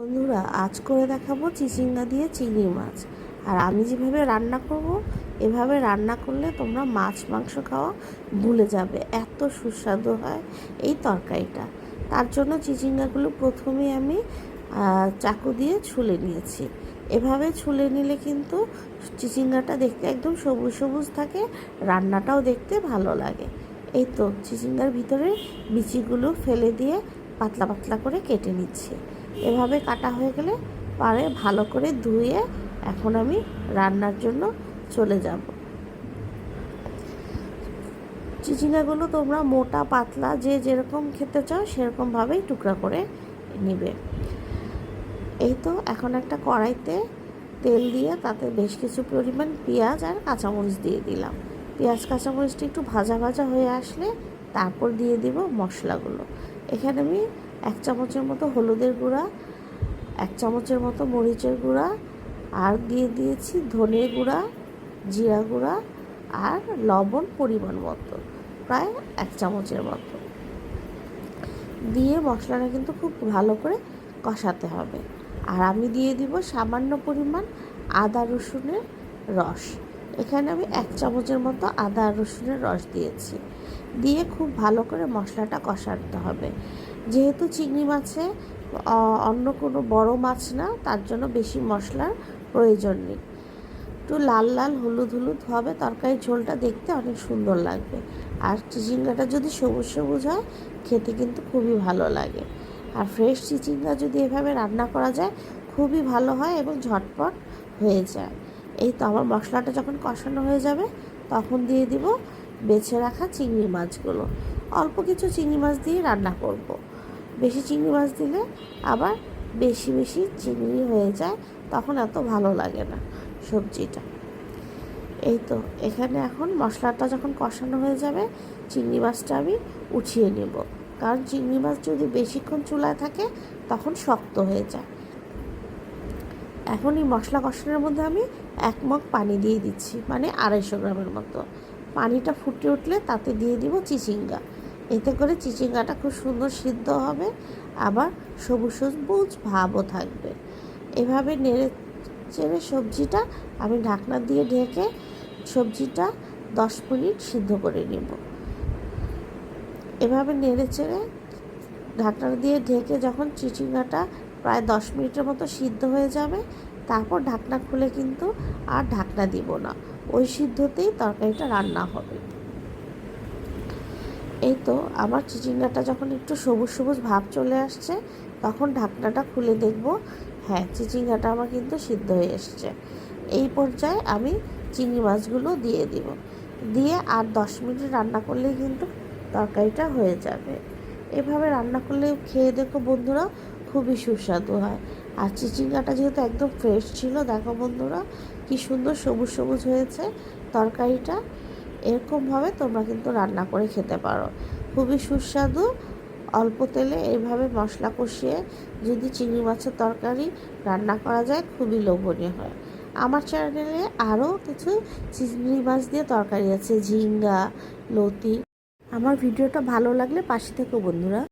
বন্ধুরা, আজ করে দেখাবো চিচিঙ্গা দিয়ে চিংড়ি মাছ। আর আমি যেভাবে রান্না করব, এভাবে রান্না করলে তোমরা মাছ, মাংস খাওয়া ভুলে যাবে। এত সুস্বাদু হয় এই তরকারিটা। তার জন্য চিচিঙ্গাগুলো প্রথমে আমি চাকু দিয়ে ছুলে নিয়েছি। এভাবে ছুলে নিলে কিন্তু চিচিঙ্গাটা দেখতে একদম সবুজ সবুজ থাকে, রান্নাটাও দেখতে ভালো লাগে। এই তো, চিচিঙ্গার ভিতরে বিচিগুলো ফেলে দিয়ে পাতলা পাতলা করে কেটে নিচ্ছি। এভাবে কাটা হয়ে গেলে পারে ভালো করে ধুয়ে এখন আমি রান্নার জন্য চলে যাব। চিচিঙ্গাগুলো তোমরা মোটা, পাতলা, যে যেরকম খেতে চাও সেরকমভাবেই টুকরা করে নিবে। এই তো এখন একটা কড়াইতে তেল দিয়ে তাতে বেশ কিছু পরিমাণ পেঁয়াজ আর কাঁচামরিচ দিয়ে দিলাম। পেঁয়াজ, কাঁচামরিচটা একটু ভাজা ভাজা হয়ে আসলে তারপর দিয়ে দিব মশলাগুলো। এখানে আমি এক চামচের মতো হলুদের গুঁড়া, এক চামচের মতো মরিচের গুঁড়া, আর দিয়ে দিয়েছি ধনে গুঁড়া, জিরা গুঁড়া আর লবণ পরিমাণ মতো, প্রায় এক চামচের মতো। দিয়ে মশলাটা কিন্তু খুব ভালো করে কষাতে হবে। আর আমি দিয়ে দিব সামান্য পরিমাণ আদা রসুনের রস। এখানে আমি এক চামচের মতো আদা রসুনের রস দিয়েছি। দিয়ে খুব ভালো করে মশলাটা কষাতে হবে। যেহেতু চিংড়ি মাছে অন্য কোনো বড় মাছ না, তার জন্য বেশি মশলার প্রয়োজন নেই। একটু লাল লাল হলুদ হলুদ হবে, তরকারির ঝোলটা দেখতে অনেক সুন্দর লাগবে। আর চিচিঙ্গাটা যদি সবুজ সবুজ হয়, খেতে কিন্তু খুবই ভালো লাগে। আর ফ্রেশ চিচিঙ্গা যদি এভাবে রান্না করা যায়, খুবই ভালো হয় এবং ঝটপট হয়ে যায়। এই তো আমার মশলাটা যখন কষানো হয়ে যাবে, তখন দিয়ে দিব বেছে রাখা চিংড়ি মাছগুলো। অল্প কিছু চিংড়ি মাছ দিয়ে রান্না করব। বেশি চিংড়ি মাছ দিলে আবার বেশি বেশি চিংড়ি হয়ে যায়, তখন এত ভালো লাগে না সবজিটা। এই তো, এখানে এখন মশলাটা যখন কষানো হয়ে যাবে, চিংড়ি মাছটা আমি উঠিয়ে নেব। কারণ চিংড়ি মাছ যদি বেশিক্ষণ চুলায় থাকে, তখন শক্ত হয়ে যায়। এখন এই মশলা কষানোর মধ্যে আমি এক মগ পানি দিয়ে দিচ্ছি মানে আড়াইশো গ্রামের মতো। পানিটা ফুটে উঠলে তাতে দিয়ে দিব চিচিঙ্গা। এতে করে চিচিঙ্গাটা খুব সুন্দর সিদ্ধ হবে, আবার সবুজ সবুজ ভাবও থাকবে। এভাবে নেড়ে চেড়ে সবজিটা আমি ঢাকনা দিয়ে ঢেকে সবজিটা দশ মিনিট সিদ্ধ করে নেব। এভাবে নেড়ে চেড়ে ঢাকনা দিয়ে ঢেকে যখন চিচিঙ্গাটা প্রায় দশ মিনিটের মতো সিদ্ধ হয়ে যাবে, তারপর ঢাকনা খুলে কিন্তু আর ঢাকনা দিব না। ওই সিদ্ধতেই তরকারিটা রান্না হবে। এই তো, আমার চিচিঙ্গাটা যখন একটু সবুজ সবুজ ভাব চলে আসছে, তখন ঢাকনাটা খুলে দেখব। হ্যাঁ চিচিঙ্গাটা আমার কিন্তু সিদ্ধ হয়ে এসছে। এই পর্যায়ে আমি চিংড়ি মাছগুলো দিয়ে দিব। দিয়ে আর দশ মিনিট রান্না করলেই কিন্তু তরকারিটা হয়ে যাবে। এভাবে রান্না করলে খেয়ে দেখো বন্ধুরা, খুবই সুস্বাদু হয়। আর চিচিঙ্গাটা যেহেতু একদম ফ্রেশ ছিল, দেখো বন্ধুরা, কি সুন্দর সবুজ সবুজ হয়েছে তরকারিটা। এরকমভাবে তোমরা কিন্তু রান্না করে খেতে পারো। খুবই সুস্বাদু। অল্প তেলে এইভাবে মশলা কষিয়ে যদি চিংড়ি মাছের তরকারি রান্না করা যায়, খুবই লোভনীয় হয়। আমার চ্যানেলে আরও কিছু চিংড়ি মাছ দিয়ে তরকারি আছে, ঝিঙ্গা, লতি। আমার ভিডিওটা ভালো লাগলে পাশে থেকো বন্ধুরা।